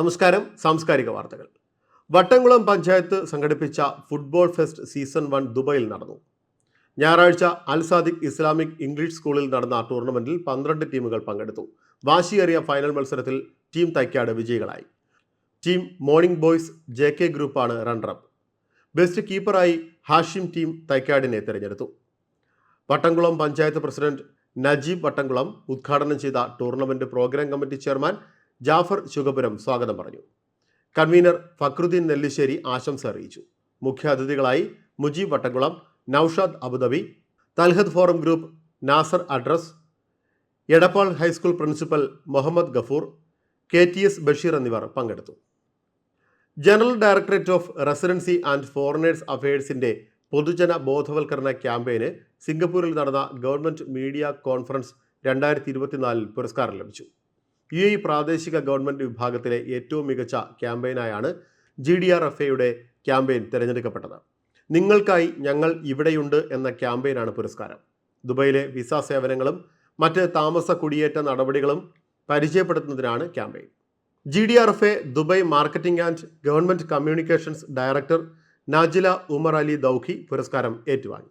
നമസ്കാരം സാംസ്കാരിക വാർത്തകൾ. വട്ടംകുളം പഞ്ചായത്ത് സംഘടിപ്പിച്ച ഫുട്ബോൾ ഫെസ്റ്റ് സീസൺ വൺ ദുബൈയിൽ നടന്നു. ഞായറാഴ്ച അൽ സാദിഖ് ഇസ്ലാമിക് ഇംഗ്ലീഷ് സ്കൂളിൽ നടന്ന ടൂർണമെന്റിൽ പന്ത്രണ്ട് ടീമുകൾ പങ്കെടുത്തു. വാശിയേറിയ ഫൈനൽ മത്സരത്തിൽ ടീം തൈക്കാട് വിജയികളായി. Team morning boys J K ഗ്രൂപ്പാണ് റണ്ണറപ്പ്. ബെസ്റ്റ് കീപ്പറായി ഹാഷിം ടീം തൈക്കാടിനെ തിരഞ്ഞെടുത്തു. വട്ടംകുളം പഞ്ചായത്ത് പ്രസിഡന്റ് നജീബ് വട്ടംകുളം ഉദ്ഘാടനം ചെയ്ത tournament program committee chairman Jafar Shugapuram സ്വാഗതം പറഞ്ഞു. കൺവീനർ ഫക്രുദ്ദീൻ നെല്ലിശ്ശേരി ആശംസ അറിയിച്ചു. മുഖ്യ അതിഥികളായി Mujeeb Vattamkulam Noushad Abu Dhabi Talhad forum group Nasar address Edappal high school principal Muhammad Gafoor K T S Basheer എന്നിവർ പങ്കെടുത്തു. General directorate of residency and foreigners അഫയേഴ്സിന്റെ പൊതുജന ബോധവൽക്കരണ ക്യാമ്പയിന് സിംഗപ്പൂരിൽ നടന്ന ഗവൺമെന്റ് മീഡിയ കോൺഫറൻസ് രണ്ടായിരത്തി ഇരുപത്തിനാലിൽ പുരസ്കാരം ലഭിച്ചു. യു എ പ്രാദേശിക ഗവൺമെന്റ് വിഭാഗത്തിലെ ഏറ്റവും മികച്ച ക്യാമ്പയിനായാണ് ജി ഡി ആർ എഫ് എയുടെ ക്യാമ്പയിൻ തിരഞ്ഞെടുക്കപ്പെട്ടത്. നിങ്ങൾക്കായി ഞങ്ങൾ ഇവിടെയുണ്ട് എന്ന ക്യാമ്പയിനാണ് പുരസ്കാരം. ദുബൈയിലെ വിസ സേവനങ്ങളും മറ്റ് താമസ കുടിയേറ്റ നടപടികളും പരിചയപ്പെടുത്തുന്നതിനാണ് campaign. G D R F A Dubai marketing and government communications director Najla Omar Ali Dhouqi പുരസ്കാരം ഏറ്റുവാങ്ങി.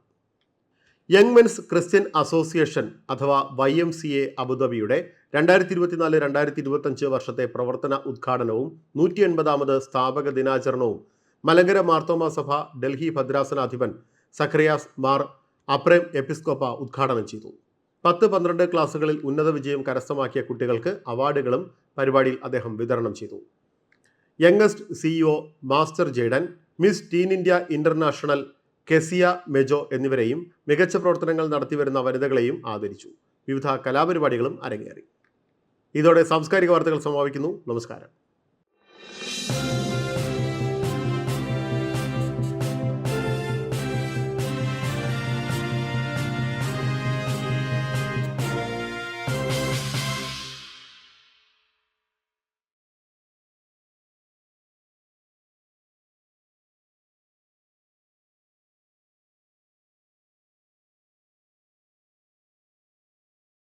യങ് മെൻസ് ക്രിസ്ത്യൻ അസോസിയേഷൻ അഥവാ വൈ എം സി എ അബുദാബിയുടെ രണ്ടായിരത്തി ഇരുപത്തിനാല് രണ്ടായിരത്തി ഇരുപത്തഞ്ച് വർഷത്തെ പ്രവർത്തന ഉദ്ഘാടനവും നൂറ്റി എൺപതാമത് സ്ഥാപക ദിനാചരണവും മലങ്കര മാർത്തോമ സഭ ഡൽഹി ഭദ്രാസനാധിപൻ സഖറിയാസ് മാർ അപ്രേം എപ്പിസ്കോപ്പ ഉദ്ഘാടനം ചെയ്തു. പത്ത് പന്ത്രണ്ട് ക്ലാസ്സുകളിൽ ഉന്നത വിജയം കരസ്ഥമാക്കിയ കുട്ടികൾക്ക് അവാർഡുകളും പരിപാടിയിൽ അദ്ദേഹം വിതരണം ചെയ്തു. Youngest CEO master Jayden miss teen India international Kezia Mejo എന്നിവരെയും മികച്ച പ്രവർത്തനങ്ങൾ നടത്തിവരുന്ന വനിതകളെയും ആദരിച്ചു. വിവിധ കലാപരിപാടികളും അരങ്ങേറി. ഇതോടെ സാംസ്കാരിക വാർത്തകൾ സമാപിക്കുന്നു. നമസ്കാരം.